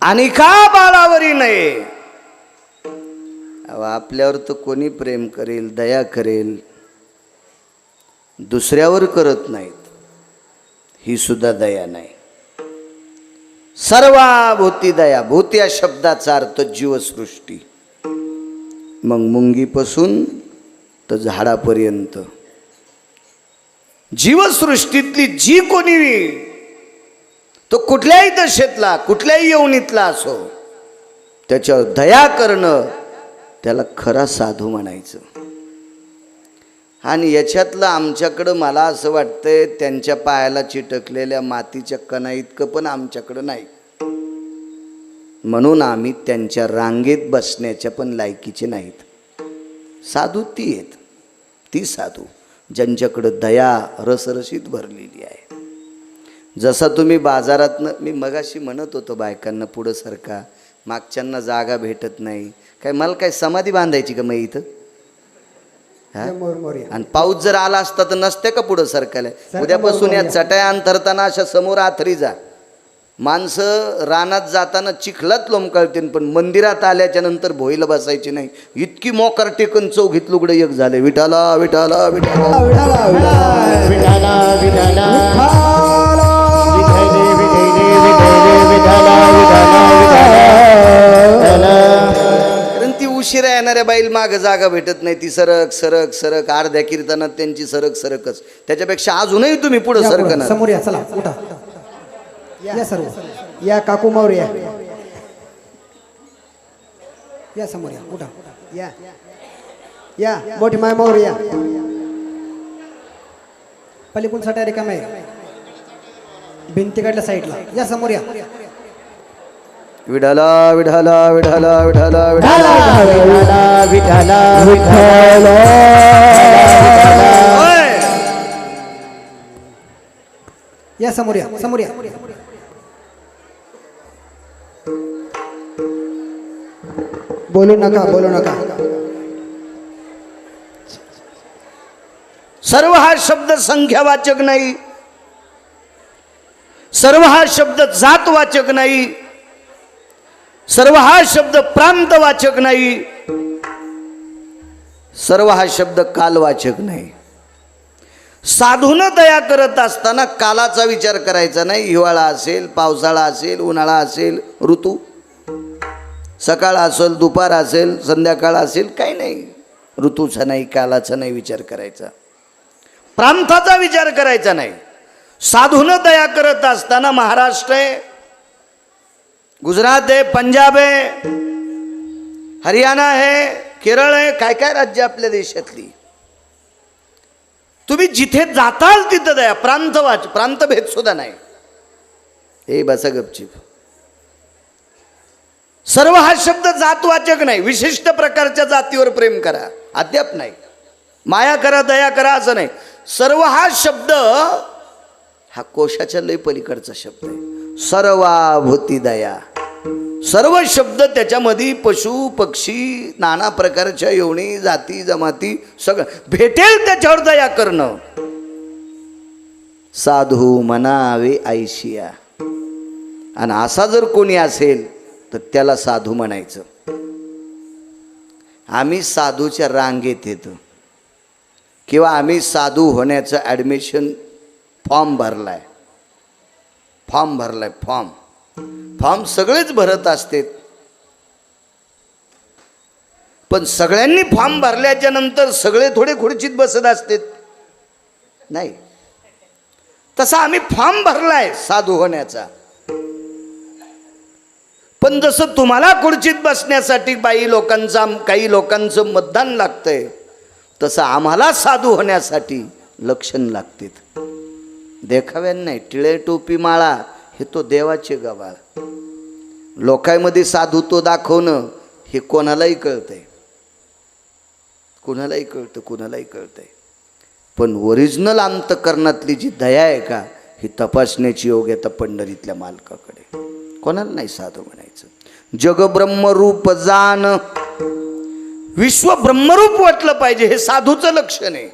आणि का बाळावरी नये? आपल्यावर तर कोणी प्रेम करेल दया करेल दुसऱ्यावर करत नाहीत. ही सुद्धा दया नाही. सर्वाभूती दया भूत या शब्दाचा अर्थ जीवसृष्टी. मग मुंगीपासून तर झाडापर्यंत. जीवसृष्टीतली जी कोणी तो कुठल्याही दशेतला कुठल्याही यवनीतला असो त्याच्यावर दया करणं त्याला खरा साधू म्हणायचं. आणि याच्यातलं आमच्याकडं मला असं वाटतंय त्यांच्या पायाला चिटकलेल्या मातीच्या कणा इतकं पण आमच्याकडं नाही. म्हणून आम्ही त्यांच्या रांगेत बसण्याच्या पण लायकीचे नाहीत. साधू ती आहेत. ती साधू ज्यांच्याकडं दया रसरशीत भरलेली आहे. जसा तुम्ही बाजारातनं मी मगाशी म्हणत होतो बायकांना पुढं सरका मागच्यांना जागा भेटत नाही. काय मला काय समाधी बांधायची का मग इथं? हा? आणि पाऊस जर आला असता तर नसते का पुढं सरकायला? उद्यापासून या चटया अंतरताना अशा समोर आथरी जा. माणसं रानात जाताना चिखलात लोंबकळतील पण मंदिरात आल्याच्यानंतर भोईला बसायची नाही. इतकी मोकर टेकन चौघीत लुगडं एक झाले. विठाला विठाला विठाला. विठाला विठाले. कारण ती उशिरा येणाऱ्या बाईल माग जागा भेटत नाही. ती सरक सरक सरक अर्ध्या कीर्तनात त्यांची सरक सरकच. त्याच्यापेक्षा अजूनही तुम्ही पुढे सरकणार. समोर या चला उठा. या सर्व. या काकू मावर या. या समोर या उठा. या. या मोठी माय मावर या. पलीकडून सटा रिकामे भिंतीकडल्या साईडला. या समोर या. विठाला विठाला विठाला विठाला विठाला विठाला विठाला होय. या समोर या समोर या. बोलू नका बोलू नका. सर्व हा शब्द संख्यावाचक नाही. सर्व हा शब्द जातवाचक नाही. सर्व हा शब्द प्रांतवाचक नाही. सर्व हा शब्द कालवाचक नाही. साधून दया करत असताना कालाचा विचार करायचा नाही. हिवाळा असेल पावसाळा असेल उन्हाळा असेल ऋतू. सकाळ असेल दुपार असेल संध्याकाळ असेल काही नाही. ऋतूचा नाही कालाचा नाही विचार करायचा. प्रांताचा विचार करायचा नाही. साधून दया करत असताना महाराष्ट्र आहे. गुजरात आहे पंजाब आहे हरियाणा आहे केरळ आहे काय काय राज्य आपल्या देशातली. तुम्ही जिथे जाताल तिथं दया प्रांत वाच प्रांतभेद सुद्धा नाही. हे बसा गपचिप. सर्व हा शब्द जातवाचक नाही विशिष्ट प्रकारच्या जातीवर प्रेम करा अद्याप नाही. माया करा दया करा असं नाही. सर्व हा शब्द हा कोशाच्या लय पलीकडचा शब्द आहे. सर्वाभूती दया. सर्व शब्द त्याच्यामध्ये पशु पक्षी नाना प्रकारच्या येवणी जाती जमाती सगळं. भेटेल त्याच्यावर दया करणं. साधू म्हणावे ऐशिया. आणि असा जर कोणी असेल तर त्याला साधू म्हणायचं. आम्ही साधूच्या रांगेत येतो. किंवा आम्ही साधू होण्याचं ॲडमिशन फॉर्म भरलाय. फॉर्म भरलाय फॉर्म. फॉर्म सगळेच भरत असते पण सगळ्यांनी फॉर्म भरल्याच्या नंतर सगळे थोडे खुर्चीत बसत असतात. नाही. तसा आम्ही फॉर्म भरलाय साधू होण्याचा. पण जसं तुम्हाला खुर्चीत बसण्यासाठी बाई लोकांचा काही लोकांचं मतदान लागतंय तसं आम्हाला साधू होण्यासाठी लक्षण लागतात. देखाव्यान नाही. टिळे टोपी माळा हे तो देवाचे गवाळ. लोकांमध्ये तो दाखवणं हे कोणालाही कळतंय. कुणालाही कळतं कुणालाही कळतंय. पण ओरिजिनल अंतकरणातली जी दया आहे का ही तपासण्याची योग्यता पंढरीतल्या मालकाकडे. कोणाला नाही साधू म्हणायचं. जगब्रह्मरूप जाण. विश्व ब्रह्मरूप वाटलं पाहिजे हे साधूचं लक्षण आहे.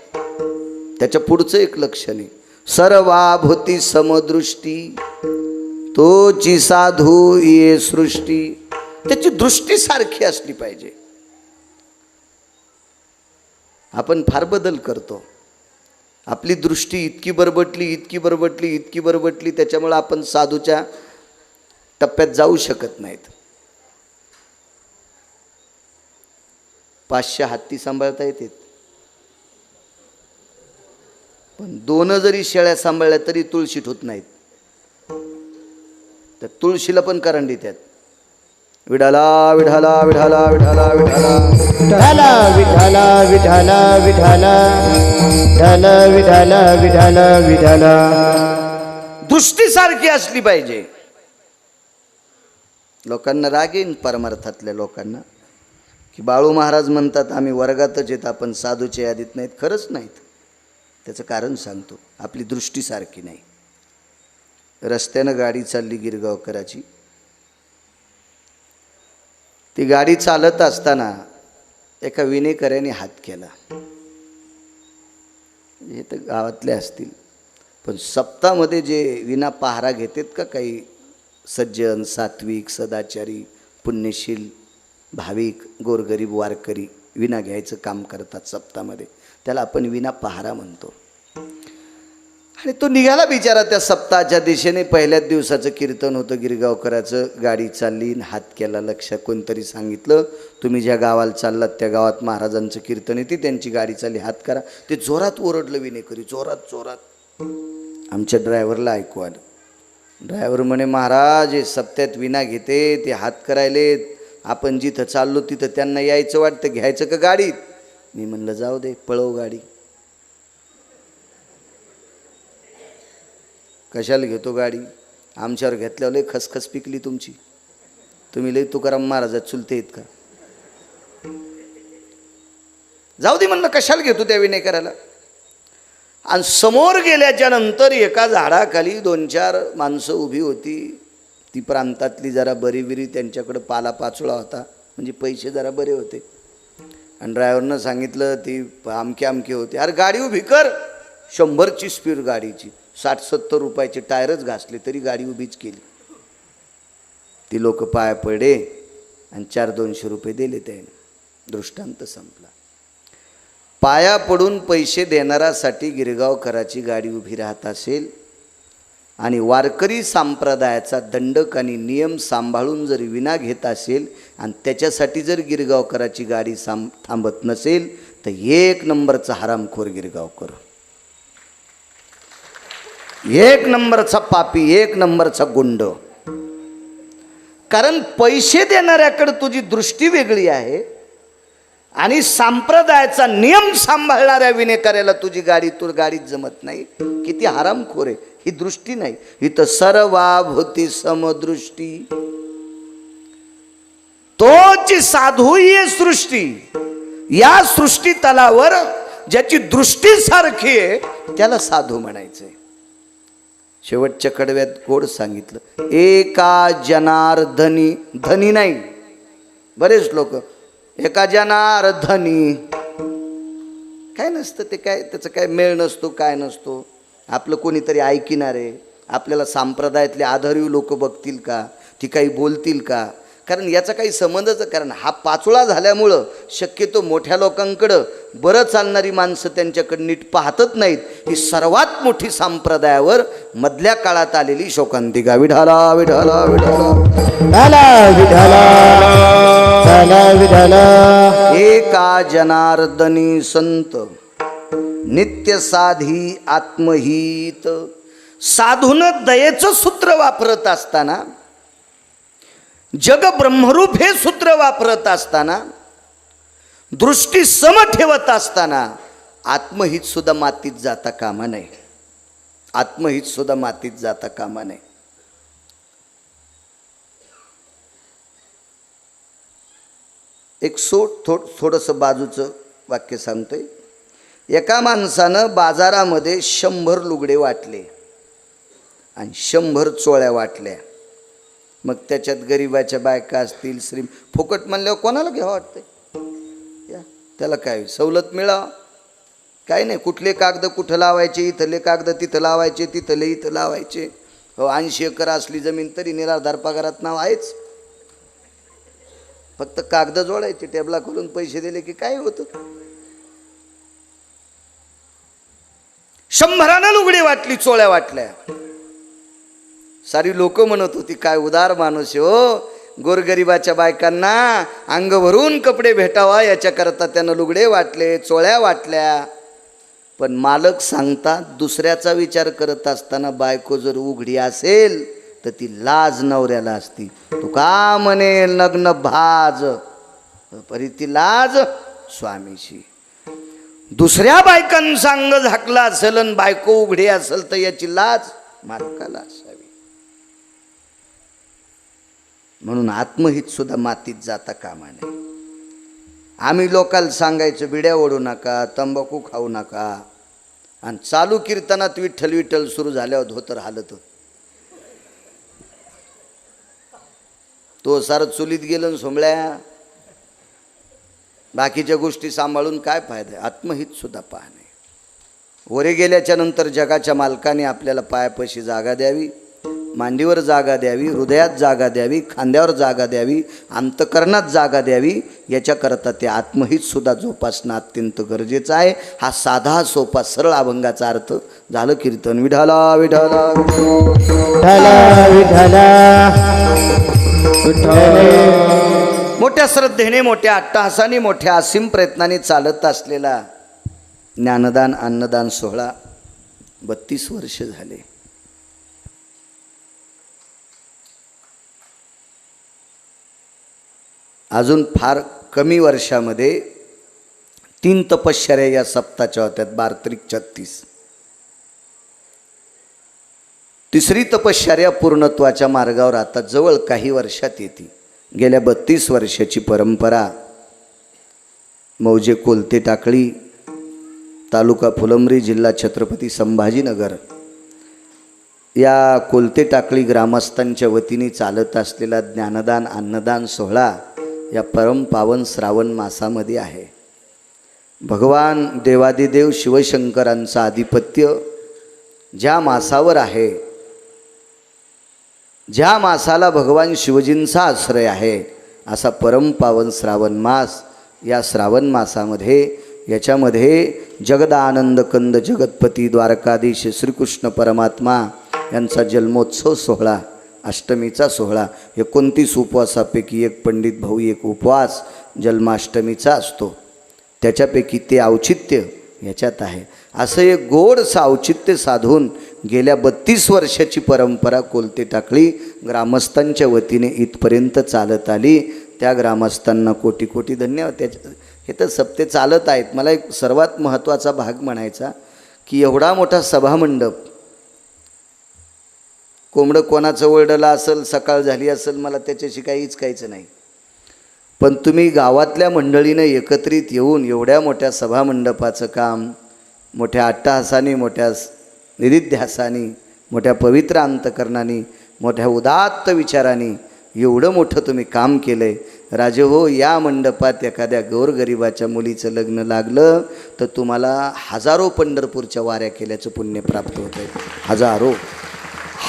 त्याच्या पुढचं एक लक्षण आहे. सर्वाभूती समदृष्टी. तोची साधू ये सृष्टी. त्याची दृष्टी सारखी असली पाहिजे. आपण फार बदल करतो. आपली दृष्टी इतकी बरबटली इतकी बरबटली इतकी बरबटली त्याच्यामुळं आपण साधूच्या टप्प्यात जाऊ शकत नाहीत. पाचशे हत्ती सांभाळता येतात. पण दोन जरी शेळ्या सांभाळल्या तरी तुळशीत होत नाहीत. तर तुळशीला पण करंडी त्यात विडाला विढाला विढाला विढाला विढाला. विठाला विठाला विठाला विठाला विठाला विठाला विठाला विठाला दृष्टी सारखी असली पाहिजे. लोकांना राग येईन परमार्थातल्या लोकांना. की बाळू महाराज म्हणतात आम्ही वर्गातच येत आपण साधूच्या यादीत नाहीत. खरंच नाहीत. त्याचं कारण सांगतो. आपली दृष्टी सारखी नाही. रस्त्यानं गाडी चालली गिरगावकराची. ती गाडी चालत असताना एका विनेकऱ्याने हात केला. हे तर गावातले असतील. पण सप्तामध्ये जे विना पहारा घेतात का काही सज्जन सात्विक सदाचारी पुण्यशील भाविक गोरगरीब वारकरी विना घ्यायचं काम करतात सप्तामध्ये. त्याला आपण विना पहारा म्हणतो. आणि तो निघाला बिचारा त्या सप्ताहाच्या दिशेने. पहिल्याच दिवसाचं कीर्तन होतं गिरगावकराचं गाडी चालली हात केला लक्ष कोणतरी सांगितलं तुम्ही ज्या गावाला चाललात त्या गावात महाराजांचं कीर्तन येते त्यांची गाडी चालली हात करा. ते जोरात ओरडलं विनेकरी जोरात जोरात. आमच्या ड्रायव्हरला ऐकू आलं. ड्रायव्हर म्हणे महाराज हे सप्त्यात विना घेते ते हात करायलेत. आपण जिथं चाललो तिथं त्यांना यायचं वाटतं घ्यायचं का गाडीत? मी म्हणलं जाऊ दे पळव गाडी. कशाला घेतो गाडी? आमच्यावर घेतल्यावर लय खसखस पिकली तुमची. तुम्ही लय तुकाराम महाराजात चुलते आहेत का? जाऊ दे म्हणलं कशाला घेतो त्या विनेकराला आणि समोर गेल्याच्यानंतर एका झाडाखाली दोन चार माणसं उभी होती. ती प्रांतातली जरा बरीबिरी त्यांच्याकडं पाला पाचोळा होता. म्हणजे पैसे जरा बरे होते. आणि ड्रायव्हरनं सांगितलं ती आमकी आमकी होती. अरे गाडी उभी कर. शंभरची स्पीड गाडीची. साठ सत्तर रुपयाचे टायरच घासले तरी गाडी उभीच केली. ती लोक पाया पडे आणि चार दोनशे रुपये दिले त्याने. दृष्टांत संपला. पाया पडून पैसे देणारासाठी गिरगावकराची गाडी उभी राहत असेल आणि वारकरी संप्रदायाचा दंडक आणि नियम सांभाळून जर विना घेत असेल आणि त्याच्यासाठी जर गिरगावकराची गाडी साम थांबत नसेल तर एक नंबरचा हरामखोर गिरगावकर. एक नंबरचा पापी एक नंबरचा गुंड. कारण पैसे देणाऱ्याकडे तुझी दृष्टी वेगळी आहे आणि संप्रदायाचा नियम सांभाळणाऱ्या विनेकऱ्याला तुझी गाडी तू गाडीत जमत नाही. किती हरामखोर आहे. ही दृष्टी नाही. इथं सर्वाभूती समदृष्टी. तोची साधू सृष्टी. या सृष्टी तलावर ज्याची दृष्टी सारखी आहे त्याला साधू म्हणायचंय. शेवटच्या कडव्यात गोड सांगितलं. एका जनार्धनी धनी नाही. बरेच लोक एका जनार्धनी काय नसतं ते काय त्याचं काय मेळ नसतो काय नसतो. आपलं कोणीतरी ऐकिणार आहे आपल्याला संप्रदायातले आधारीव लोक बघतील का? ती काही बोलतील का? कारण याचा काही संबंधच कारण हा पाचोळा झाल्यामुळं शक्यतो मोठ्या लोकांकडं बरं चालणारी माणसं त्यांच्याकडे नीट पाहतच नाहीत. ही सर्वात मोठी संप्रदायावर मधल्या काळात आलेली शोकांतिका विढाला विढाला विढाला एका जनार्दनी संत नित्य साधी आत्महित. साधून दयेचं सूत्र वापरत असताना जग ब्रह्मरूप हे सूत्र वापरत असताना दृष्टी सम ठेवत असताना आत्महित सुद्धा मातीत जाता कामा नये. आत्महित सुद्धा मातीत जाता कामा नये. एक सोट थोड थोडंसं बाजूचं वाक्य सांगतोय. एका माणसानं बाजारामध्ये शंभर लुगडे वाटले आणि शंभर चोळ्या वाटल्या. मग त्याच्यात गरिबाच्या बायका असतील श्री फुकट म्हणल्यावर कोणाला घ्यावं वाटतंय? या त्याला काय सवलत मिळावं? काय नाही कुठले कागद कुठं लावायचे इथले कागद तिथं लावायचे तिथले इथं लावायचे. हो ऐंशी एकर असली जमीन तरी निराधार पगारात नाव आहेच. फक्त कागद जोडायचे टेबला खोलून पैसे दिले की काय होतं? शंभरानं लुगडी वाटली चोळ्या वाटल्या. सारी लोक म्हणत होती काय उदार माणूस हो. गोरगरिबाच्या बायकांना अंग भरून कपडे भेटावा याच्याकरता त्यानं लुगडे वाटले चोळ्या वाटल्या. पण मालक सांगतात दुसऱ्याचा विचार करत असताना बायको जर उघडी असेल तर ती लाज नवऱ्याला असती. तू का म्हणे नग्न भाज? परी ती लाज स्वामीशी. दुसऱ्या बायकांसांग झाकला असेल आणि बायको उघडी असेल तर याची लाज मालकाला असावी. म्हणून आत्महित सुद्धा मातीत जाता कामा नये. आम्ही लोकांना सांगायचं बिड्या ओढू नका तंबाखू खाऊ नका. आणि चालू कीर्तनात विठ्ठल विठ्ठल सुरू झाल्यावर धोतर हालत तो सारं चुलीत गेलं सोमळ्या बाकीच्या गोष्टी सांभाळून काय फायदा आहे? आत्महित सुद्धा पाहणे वरे गेल्याच्यानंतर जगाच्या मालकाने आपल्याला पायापाशी जागा द्यावी मांडीवर जागा द्यावी हृदयात जागा द्यावी खांद्यावर जागा द्यावी अंतकरणात जागा द्यावी याच्याकरता ते आत्महित सुद्धा जोपासणं अत्यंत गरजेचं आहे. हा साधा सोपा सरळ अभंगाचा अर्थ झालं कीर्तन. विढाला विढाला विठ्ठला. विठ्ठल मोठ्या श्रद्धेने मोठ्या अट्टहासाने मोठ्या असीम प्रयत्नाने चालत असलेला ज्ञानदान अन्नदान सोहळा बत्तीस वर्ष झाले. अजून फार कमी वर्षामध्ये तीन तपश्चर्या या सप्ताच्या होत्यात बारत्रिक छत्तीस. तिसरी तपश्चर्या पूर्णत्वाच्या मार्गावर आता जवळ काही वर्षात येते. गेल्या बत्तीस वर्षाची परंपरा. मौजे कोलते टाकळी तालुका फुलंब्री जिल्हा छत्रपती संभाजीनगर. या कोलते टाकळी ग्रामस्थांच्या वतीने चालत असलेला ज्ञानदान अन्नदान सोहळा या परम पावन श्रावण मासामध्ये आहे. भगवान देवादिदेव शिवशंकरांचं आधिपत्य ज्या मासावर आहे ज्या मासाला भगवान शिवजींचा आश्रय आहे असा परमपावन श्रावण मास या श्रावण मासामध्ये याच्यामध्ये जगदानंद कंद जगतपती द्वारकाधीश श्रीकृष्ण परमात्मा यांचा जन्मोत्सव सोहळा अष्टमीचा सोहळा एकोणतीस उपवासापैकी एक पंडित भाऊ एक उपवास जन्माष्टमीचा असतो. त्याच्यापैकी ते औचित्य याच्यात आहे. असं एक गोडसं औचित्य साधून गेल्या बत्तीस वर्षाची परंपरा कोलते टाकळी ग्रामस्थांच्या वतीने इथपर्यंत चालत आली. त्या ग्रामस्थांना कोटी कोटी धन्यवाद. त्याच्या हे तर सप्ते चालत आहेत. मला एक सर्वात महत्त्वाचा भाग म्हणायचा की एवढा मोठा सभामंडप कोंबडं कोणाचं ओरडलं असेल सकाळ झाली असेल मला त्याच्याशी काहीच काहीचं नाही. पण तुम्ही गावातल्या मंडळीनं एकत्रित येऊन एवढ्या मोठ्या सभामंडपाचं काम मोठ्या अट्टहासाने मोठ्या निरिध्यासाने मोठ्या पवित्र अंतकरणाने मोठ्या उदात्त विचाराने एवढं मोठं तुम्ही काम केलं आहे राजे हो या मंडपात एखाद्या गोरगरिबाच्या मुलीचं लग्न लागलं तर तुम्हाला हजारो पंढरपूरच्या वाऱ्या केल्याचं पुण्य प्राप्त होतं आहे हजारो.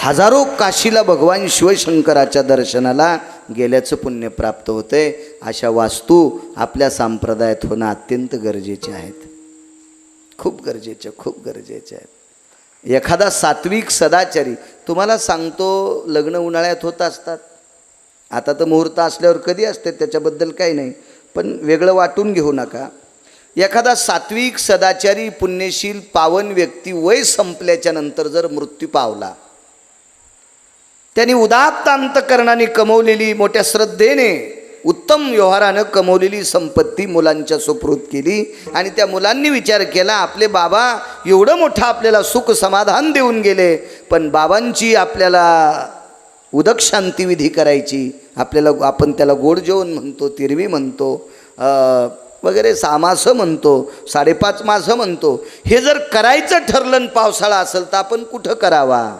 हजारो काशीला भगवान शिवशंकराच्या दर्शनाला गेल्याचं पुण्य प्राप्त होते अशा वास्तू आपल्या संप्रदायात होणं अत्यंत गरजेचे आहेत. खूप गरजेच्या खूप गरजेचे आहेत. एखादा सात्विक सदाचारी. तुम्हाला सांगतो लग्न उन्हाळ्यात होत असतात. आता तर मुहूर्त असल्यावर कधी असते त्याच्याबद्दल काही नाही. पण वेगळं वाटून घेऊ नका. एखादा सात्विक सदाचारी पुण्यशील पावन व्यक्ती वय संपल्याच्या नंतर जर मृत्यू पावला. त्यांनी उदात्त अंतकरणाने कमवलेली मोठ्या श्रद्धेने उत्तम व्यवहारानं कमवलेली संपत्ती मुलांच्या सुपृत केली आणि त्या मुलांनी विचार केला आपले बाबा एवढं मोठं आपल्याला सुख समाधान देऊन गेले पण बाबांची आपल्याला उदक शांतिविधी करायची आपल्याला आपण त्याला गोड जेवण म्हणतो तिरवी म्हणतो वगैरे वगैरे सामासं म्हणतो साडेपाच मासं म्हणतो. हे जर करायचं ठरलं पावसाळा असेल तर आपण कुठं करावा?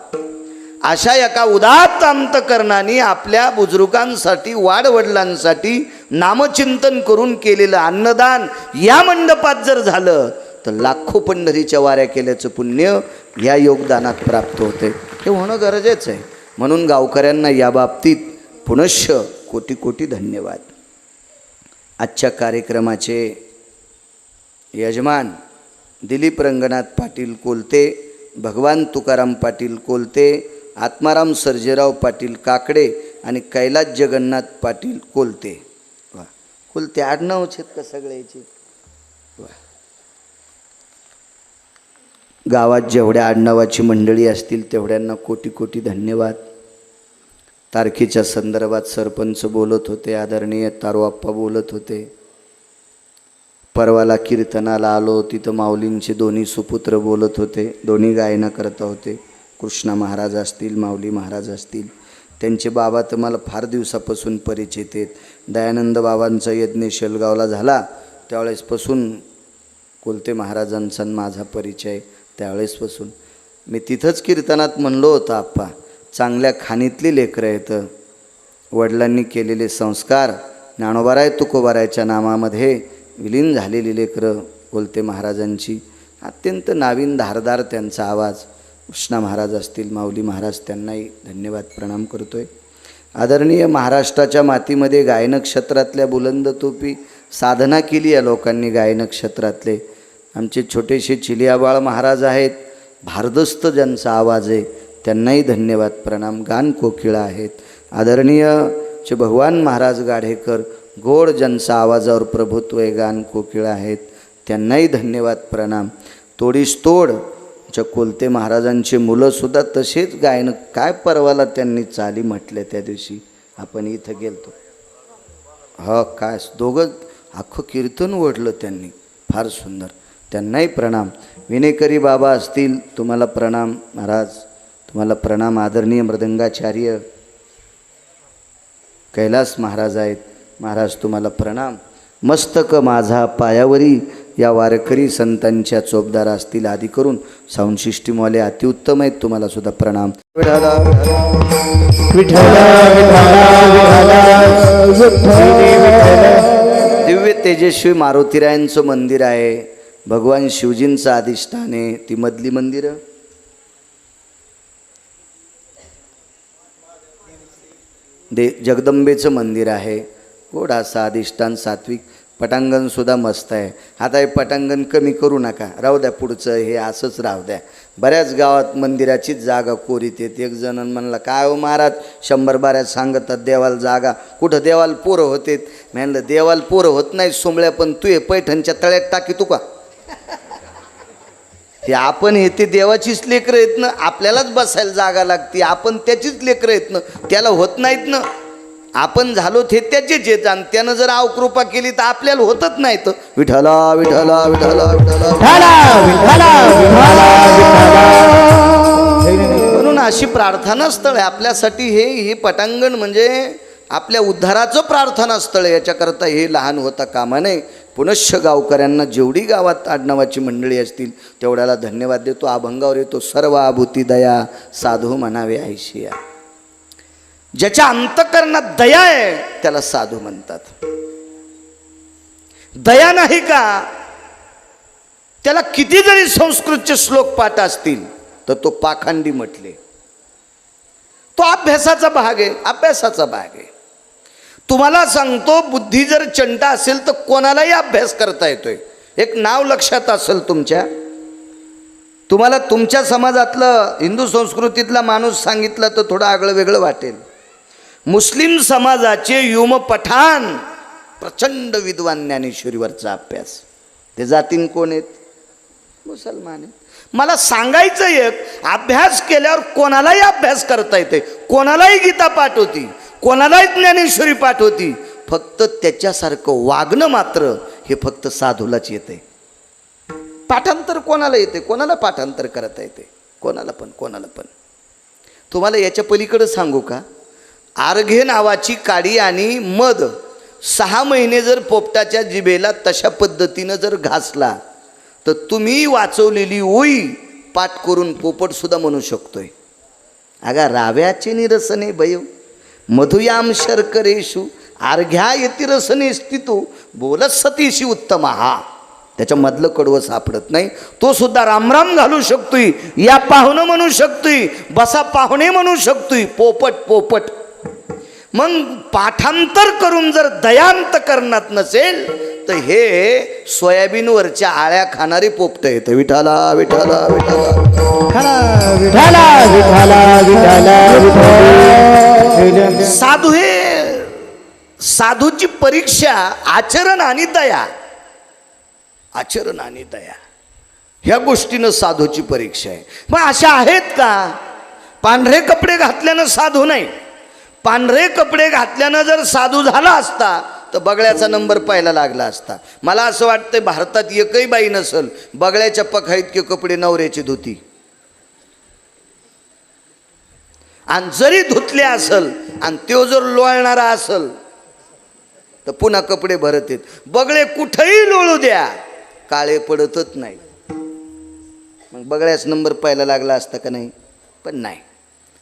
अशा एका उदात्त अंतकरणाने आपल्या बुजुर्गांसाठी वाडवडिलांसाठी नामचिंतन करून केलेलं अन्नदान या मंडपात जर झालं तर लाखो पंढरीच्या वाऱ्या केल्याचं पुण्य या योगदानात प्राप्त होते. हे होणं गरजेचं आहे. म्हणून गावकऱ्यांना या बाबतीत पुनश्च कोटी कोटी धन्यवाद. आजच्या कार्यक्रमाचे यजमान दिलीप रंगनाथ पाटील कोलते भगवान तुकाराम पाटील कोलते आत्माराम सर्जेराव पाटील काकडे आणि कैलास जगन्नाथ पाटील कोलते. वा. कोलते आडनावच आहेत का सगळ्याचे? वा. गावात जेवढ्या आडनावाची मंडळी असतील तेवढ्यांना कोटी कोटी धन्यवाद. तारखेच्या संदर्भात सरपंच बोलत होते आदरणीय तारोआप्पा बोलत होते. परवाला कीर्तनाला आलो तिथं माऊलींचे दोन्ही सुपुत्र बोलत होते दोन्ही गायना करत होते. कृष्णा महाराज असतील माऊली महाराज असतील त्यांचे बाबा तर मला फार दिवसापासून परिचित आहेत. दयानंद बाबांचा यज्ञ शेलगावला झाला त्यावेळेसपासून कोलते महाराजांचा माझा परिचय त्यावेळेसपासून. मी तिथंच कीर्तनात म्हणलो होतो आप्पा चांगल्या खाणीतली लेकरं येतं वडिलांनी केलेले संस्कार ज्ञानोबाराय तुकोबारायच्या नामामध्ये विलीन झालेली लेकरं कोलते महाराजांची. अत्यंत नावीन धारदार त्यांचा आवाज. कृष्णा महाराज असतील माऊली महाराज त्यांनाही धन्यवाद प्रणाम करतोय. आदरणीय महाराष्ट्राच्या मातीमध्ये गायनक्षेत्रातल्या बुलंदतोपी बुलंद तोपी साधना केली या लोकांनी गायन क्षेत्रातले आमचे छोटेसे चिलियाबाळ महाराज आहेत भारदस्त ज्यांचा आवाज आहे त्यांनाही धन्यवाद प्रणाम. गान कोकिळा आहेत. आदरणीय चे भगवान महाराज गाढेकर गोड ज्यांचा आवाजावर प्रभुत्व आहे गान कोकिळा आहेत त्यांनाही धन्यवाद प्रणाम. तोडीस तोड च्या कोलते महाराजांची मुलंसुद्धा तसेच गायन काय परवाला त्यांनी चाली म्हटले त्या दिवशी? आपण इथं गेलतो. ह काय? दोघं अख्खं कीर्तन ओढलं त्यांनी. फार सुंदर. त्यांनाही प्रणाम. विनेकरी बाबा असतील तुम्हाला प्रणाम महाराज. तुम्हाला प्रणाम आदरणीय मृदंगाचार्य. कैलास महाराज आहेत. महाराज तुम्हाला प्रणाम. मस्तक माझा पायावरी. या वारकरी संतांच्या चोपदार असतील आदी करून साऊंड सिस्टीमवाले अतिउत्तम आहेत तुम्हाला सुद्धा प्रणाम. दिव्य तेजस्वी मारुतीरायांचं मंदिर आहे. भगवान शिवजींचं अधिष्ठान आहे. ती मधली मंदिरं. दे जगदंबेचं मंदिर आहे. गोड असं अधिष्ठान सात्विक पटांगणसुद्धा मस्त आहे. आता हे पटांगण कमी करू नका. राहू द्या पुढचं हे असंच राहू द्या. बऱ्याच गावात मंदिराचीच जागा कोरीत येत. एक जण म्हणला काय हो महाराज शंभर बाऱ्याच सांगतात देवाला जागा. कुठं देवाला पोरं होते म्हणलं देवाला पोरं होत नाही सोमळ्या पण तू हे पैठणच्या तळ्यात टाकी तू का? हे आपण हे ते देवाचीच लेकरं आहेत ना. आपल्यालाच बसायला जागा लागते. आपण त्याचीच लेकरं आहेत ना. त्याला होत नाहीत ना. आपण झालो ते त्याचेच आहेत आणि त्यानं जर आवकृपा केली तर आपल्याला होतच नाही तर. विठला विठला विठला विठला म्हणून अशी प्रार्थना स्थळ आहे. आपल्यासाठी हे हे पटांगण म्हणजे आपल्या उद्धाराचं प्रार्थना स्थळ याच्याकरता हे लहान होता कामा नये. पुनश्च गावकऱ्यांना जेवढी गावात आडनावाची मंडळी असतील तेवढ्याला धन्यवाद देतो. अभंगावर येतो. सर्व आभूती दया साधू म्हणावे ऐशिया ज्याच्या अंतकरणात दया आहे त्याला साधू म्हणतात. दया नाही का? त्याला किती जरी संस्कृतचे श्लोक पाठ असतील तर तो पाखंडी म्हटले. तो अभ्यासाचा भाग आहे अभ्यासाचा भाग आहे. तुम्हाला सांगतो बुद्धी जर चंटा असेल तर कोणालाही अभ्यास करता येतोय. एक नाव लक्षात असेल तुमच्या. तुम्हाला तुमच्या समाजातलं हिंदू संस्कृतीतला माणूस सांगितला तर थोडं आगळं वेगळं वाटेल. मुस्लिम समाजाचे युम पठाण प्रचंड विद्वान ज्ञानेश्वरीवरचा अभ्यास. ते जातीन कोण आहेत? मुसलमान आहेत. मला सांगायचं एक अभ्यास केल्यावर कोणालाही अभ्यास करता येते कोणालाही गीता पाठ होती कोणालाही ज्ञानेश्वरी पाठ होती. फक्त त्याच्यासारखं वागणं मात्र हे फक्त साधूलाच येते. पाठांतर कोणाला येते? कोणाला पाठांतर करता येते? कोणाला पण कोणाला पण. तुम्हाला याच्या पलीकडं सांगू का? आर्घे नावाची काडी आणि मध सहा महिने जर पोपटाच्या जिभेला तशा पद्धतीनं जर घासला तर तुम्ही वाचवलेली ओई पाठ करून पोपटसुद्धा म्हणू शकतोय. अगा राव्याचे निरसने भय मधुयाम शर्करेषु आर्घ्या येती रसने स्थितो बोलत सतीशी उत्तम हा त्याच्यामधलं कडवं सापडत नाही. तो सुद्धा रामराम घालू शकतोय या पाहुणं म्हणू शकतोय बसा पाहुणे म्हणू शकतोय पोपट पोपट. मग पाठांतर करून जर दयांत करण्यात नसेल तर हे सोयाबीनवरच्या आळ्या खाणारी पोपट येतं विठाला विठाला विठाला विठाला विठाला विठाला विठाला साधू हे साधूची परीक्षा आचरण आणि दया. आचरण आणि दया. ह्या गोष्टीनं साधूची परीक्षा आहे. मग अशा आहेत का? पांढरे कपडे घातल्यानं साधू नाही. पांढरे कपडे घातल्यानं जर साधू झाला असता तर बगळ्याचा नंबर पाहायला लागला असता. मला असं वाटतं भारतात एकही बाई नसल बगळ्याच्या पखाईत की कपडे नवऱ्याची धुती. आणि जरी धुतले असल आणि तो जर लोळणारा असल तर पुन्हा कपडे भरत येत. बगळे कुठेही लोळू द्या काळे पडतच नाही. मग बगळ्याच नंबर पाहायला लागला असता का नाही? पण नाही.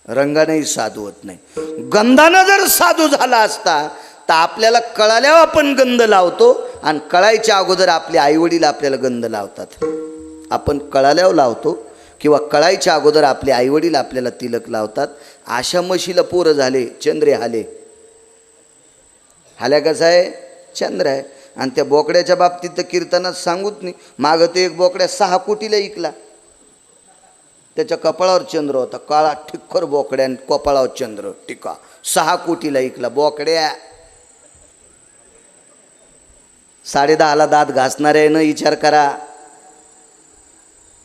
रंगानेही साधू होत नाही. गंधानं जर साधू झाला असता तर आपल्याला कळाल्यावर आपण गंध लावतो आणि कळायच्या अगोदर आपले आईवडील आपल्याला गंध लावतात. आपण कळाल्यावर लावतो किंवा कळायच्या अगोदर आपले आईवडील आपल्याला तिलक लावतात. अशा पोरं झाले चंद्रे हाले. हाल्या कसं आहे चंद्र आहे. आणि त्या बोकड्याच्या बाबतीत तर कीर्तनात सांगूच नाही. मागं ते एक बोकड्या सहा कोटीला इकला. त्याच्या कपाळावर चंद्र होता. काळा ठिक्खर बोकड्या कपाळावर चंद्र. टिका. सहा कोटीला ऐकला बोकड्या. साडेदहाला दात घासणाऱ्यानं विचार करा.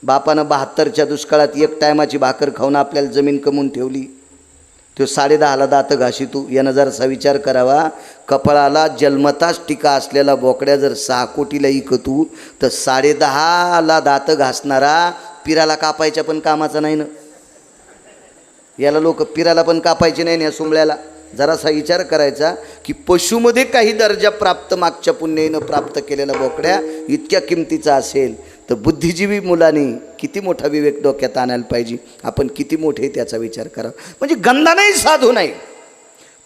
बापानं बहात्तरच्या दुष्काळात एक टायमाची भाकर खाऊन आपल्याला जमीन कमवून ठेवली. तो साडेदहाला दात घाशी तू. यानं जरासा विचार करावा कपाळाला जन्मताच टीका असलेला बोकड्या जर सहा कोटीला इकतू तर साडेदहाला दात घासणारा पिराला कापायच्या पण कामाचा नाही ना याला लोक पिराला पण कापायचे नाही ना या सुंबळ्याला जरासा विचार करायचा की पशुमध्ये काही दर्जा प्राप्त मागच्या पुण्यानं प्राप्त केलेला बोकड्या इतक्या किमतीचा असेल तर बुद्धिजीवी मुलांनी किती मोठा विवेक डोक्यात आणायला पाहिजे? आपण किती मोठे त्याचा विचार करावा म्हणजे गंधानंही साधू नाही.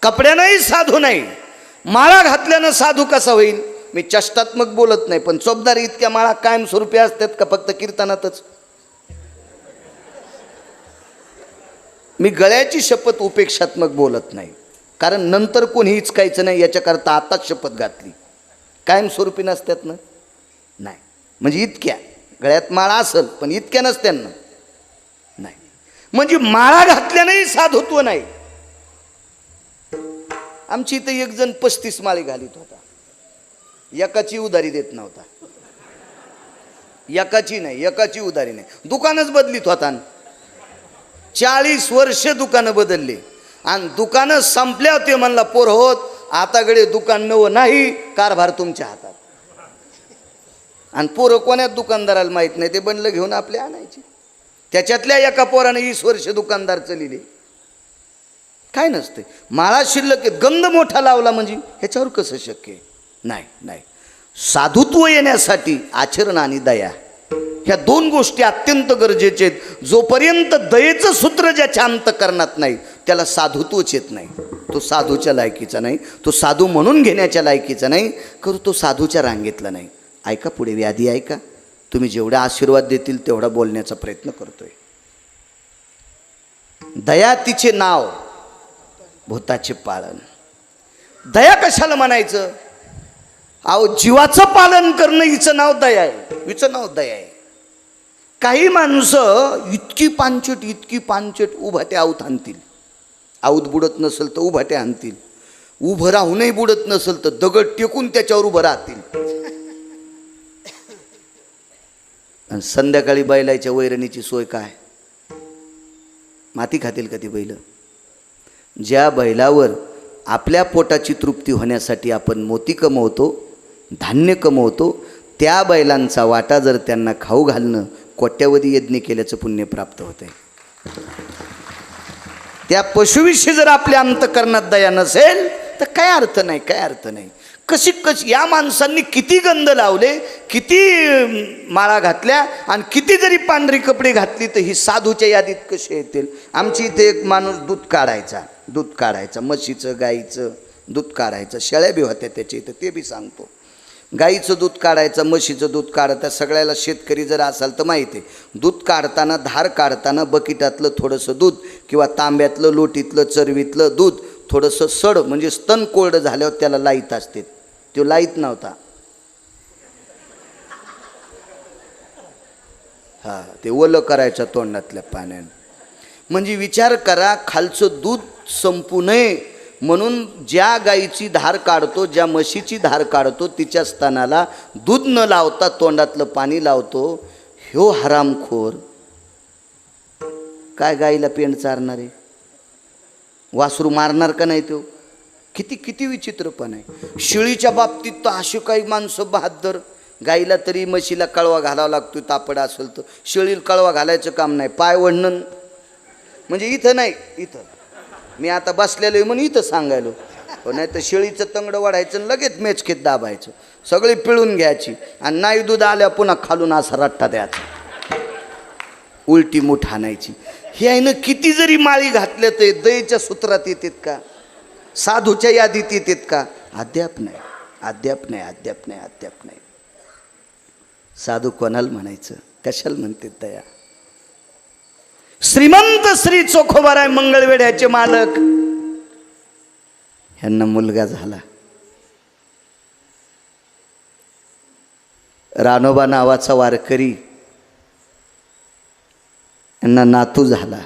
कपड्यानंही साधू नाही. माळा घातल्यानं साधू कसा होईल? मी चष्टात्मक बोलत नाही पण चोपदारी इतक्या माळा कायमस्वरूपी असतात का फक्त कीर्तनातच? मी गळ्याची शपथ उपेक्षात्मक बोलत नाही. कारण नंतर कोणी हिचकायचं नाही याच्याकरता आताच शपथ घातली. कायमस्वरूपी नसतात ना? नाही. म्हणजे इतक्या. गळ्यात माळा असेल पण इतक्या नसत्यांना. नाही. म्हणजे माळा घातल्यानंही साधुत्व नाही. आमची इथं एक जण पस्तीस माळे घालीत होता. एकाची उधारी देत नव्हता. एकाची नाही एकाची उधारी नाही. दुकानच बदलीत होता. चाळीस वर्ष दुकानं बदलली. आणि दुकानं संपल्या होते म्हणला पोर होत आताकडे दुकान नवं नाही कारभार तुमच्या हातात. आणि पोरं कोण्यात दुकानदाराला माहीत नाही ते बनलं घेऊन आपले आणायचे. त्याच्यातल्या एका पोराने वीस वर्ष दुकानदार चलिले. काय नसते. माळा शिल्लक गंध मोठा लावला म्हणजे ह्याच्यावर कसं शक्य आहे? नाही नाही. साधुत्व येण्यासाठी आचरण आणि दया. ह्या दोन गोष्टी अत्यंत गरजेचे आहेत. जोपर्यंत दयेचं सूत्र ज्याच्या अंतकरणात नाही त्याला साधुत्वच येत नाही. तो साधूच्या लायकीचा नाही तो साधू म्हणून घेण्याच्या लायकीचा नाही करू तो साधूच्या रांगेतला नाही. ऐका पुढे व्याधी ऐका. तुम्ही जेवढा आशीर्वाद देतील तेवढा बोलण्याचा प्रयत्न करतोय. दया तिचे नाव भूताचे पालन. दया कशाला म्हणायचं? अहो जीवाचं पालन करणं हिचं नाव दया आहे. हिचं नाव दया आहे. काही माणसं इतकी पानचट इतकी पानचट उभाट्या आऊत आणतील. आऊत बुडत नसेल तर उभाट्या आणतील. उभं राहूनही बुडत नसेल तर दगड टेकून त्याच्यावर उभं राहतील. आणि संध्याकाळी बैलाच्या वैरणीची सोय काय? माती खातील का ती बैल? ज्या बैलावर आपल्या पोटाची तृप्ती होण्यासाठी आपण मोती कमवतो धान्य कमवतो त्या बैलांचा वाटा जर त्यांना खाऊ घालणं कोट्यावधी यज्ञ केल्याचं पुण्य प्राप्त होते त्या पशुविषयी जर आपल्या अंतकरणात दया नसेल तर काय अर्थ नाही काय अर्थ नाही. कशी कशी या माणसांनी किती गंध लावले किती माळा घातल्या आणि किती जरी पांढरी कपडे घातली तर ही साधूच्या यादीत कशी येतील? आमची इथे एक माणूस दूध काढायचा दूध काढायचा म्हशीचं गाईचं दूध काढायचं शेळ्या बी होत्या त्याच्या इथं ते बी सांगतो. गाईचं दूध काढायचं म्हशीचं दूध काढता सगळ्याला शेतकरी जर असाल तर माहिती आहे. दूध काढताना धार काढताना बकिटातलं थोडंसं दूध किंवा तांब्यातलं लोटीतलं चरवीतलं दूध थोडंसं सड म्हणजे स्तन कोरडं झाल्यावर त्याला लाईत असते. तो लाईत नव्हता. हा ते ओलं करायचं तोंडातल्या पाण्यानं. म्हणजे विचार करा खालचं दूध संपू नये. म्हणून ज्या गाईची धार काढतो ज्या म्हशीची धार काढतो तिच्या स्तनाला दूध न लावता तोंडातलं पाणी लावतो. ह्यो हरामखोर. काय गाईला पेंड चारणारे? वासरू मारणार का नाही तो? किती किती विचित्रपण आहे. शिळीच्या बाबतीत तर अशी काही माणसं बहादर गाईला तरी म्हशीला कळवा घालावा लागतो तापड असेल तर. शिळीला कळवा घालायचं काम नाही पाय वडणं म्हणजे इथं नाही इथं. मी आता बसलेलो आहे म्हणून इथं सांगायलो. हो नाही तर शेळीचं तंगडं वाढायचं लगेच मेचखेत दाबायचं. सगळी पिळून घ्यायची. आणि नाही दूध आल्या पुन्हा खालून असा रट्टा द्यायचा. उलटी मूठ आणायची हे आहे ना किती जरी माळी घातल्या ते दयेच्या सूत्रात येतात का? साधूच्या यादीत येतात का? अद्याप नाही. अद्याप नाही अद्याप नाही अद्याप नाही. साधू कोणाला म्हणायचं? कशाला म्हणते दया? श्रीमंत श्री चोखोबाराय मंगळवेड्याचे मालक. ह्यांना मुलगा झाला. रानोबा नावाचा वारकरी यांना नातू झाला.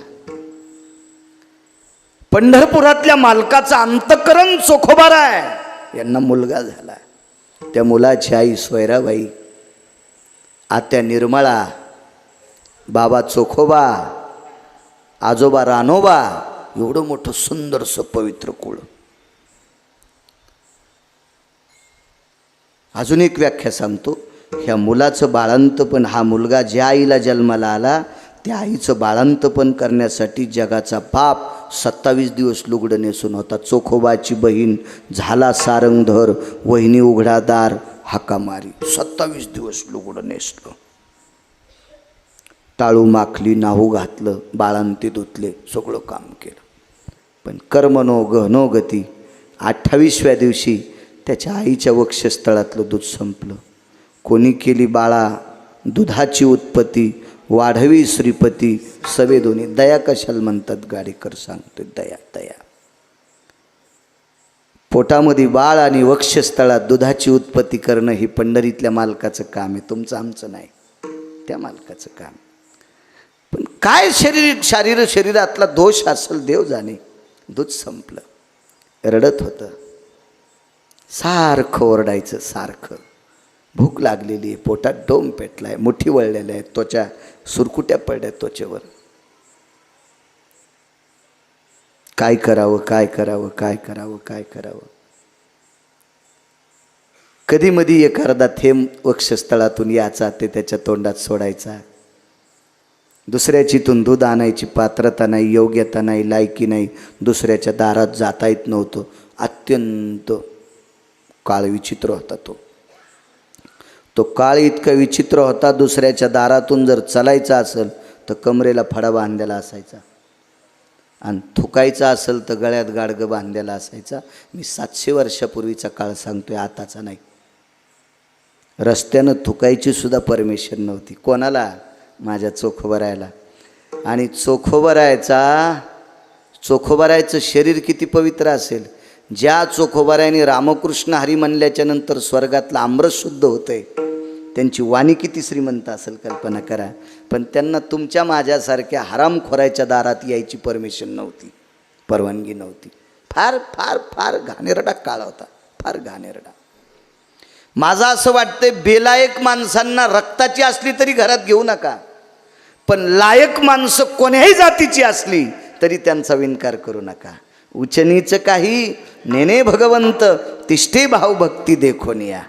पंढरपुरातल्या मालकाचा अंतकरण चोखोबाराय यांना मुलगा झाला. त्या मुलाची आई सोयराबाई आत्या निर्मळा बाबा चोखोबा आजोबा रानोबा एवढं मोठं सुंदरसं पवित्र कुळ. अजून एक व्याख्या सांगतो. ह्या मुलाचं बाळंतपण हा मुलगा ज्या आईला जन्माला आला त्या आईचं बाळांतपण करण्यासाठी जगाचा बाप सत्तावीस दिवस लुगडं नेसून होता. चोखोबाची बहीण झाला सारंगधर वहिनी उघडादार हाका मारी सत्तावीस दिवस लुगडं नेसलं. टाळू माखली नाहू घातलं बाळांती धुतले सगळं काम केलं. पण कर्मनो गहनो गती. अठ्ठावीसव्या दिवशी त्याच्या आईच्या वक्षस्थळातलं दूध संपलं. कोणी केली बाळा दुधाची उत्पत्ती? वाढवी श्रीपती सवे दोन्ही. दया कशाला म्हणतात? गाडीकर सांगतो दया दया. पोटामध्ये बाळ आणि वक्षस्थळात दुधाची उत्पत्ती करणं हे पंढरीतल्या मालकाचं काम आहे. तुमचं आमचं नाही. त्या मालकाचं काम. पण काय शरीर शारीर शरीरातला दोष असेल देव जाणे. दूध संपलं. रडत होतं. सारखं ओरडायचं सारखं. भूक लागलेली आहे पोटात डोम पेटलाय मुठी वळलेल्या आहेत त्वचा सुरकुट्या पडल्या त्वचेवर. काय करावं काय करावं काय करावं काय करावं? कधी मधी एखादा थेंब वक्षस्थळातून याचा ते त्याच्या तोंडात सोडायचा. दुसऱ्याचीतून दूध आणायची पात्रता नाही योग्यता नाही लायकी नाही दुसऱ्याच्या दारात जाता येत नव्हतं. अत्यंत काळ विचित्र होता तो. तो काळ इतका विचित्र होता दुसऱ्याच्या दारातून जर चालायचा असेल तर कमरेला फडा बांधलेला असायचा. आणि थुकायचा असेल तर गळ्यात गाडगं बांधलेला असायचा. मी सातशे वर्षापूर्वीचा काळ सांगतोय आताचा नाही. रस्त्यानं थुकायची सुद्धा परमिशन नव्हती. कोणाला? माझ्या चोखोबरायला. आणि चोखोबरायचा चोखोबरायचं शरीर किती पवित्र असेल. ज्या चोखोबरायने रामकृष्ण हरी म्हणल्याच्या नंतर स्वर्गातलं आमरस शुद्ध होतंय. त्यांची वाणी किती श्रीमंत असेल कल्पना करा. पण त्यांना तुमच्या माझ्यासारख्या हरामखोरायच्या दारात यायची परमिशन नव्हती परवानगी नव्हती. फार फार फार घाणेरडा काळ होता फार घाणेरडा. माझं असं वाटतंय बेलायक माणसांना रक्ताची असली तरी घरात घेऊ नका पण लायक माणसं कोण्याही जातीची असली तरी त्यांचा विनकार करू नका. उचनीचं काही नेने भगवंत तिष्ठे भावभक्ती देखोन या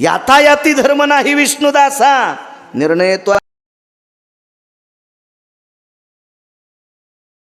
यातायाती धर्म नाही विष्णुदासा. निर्णय तो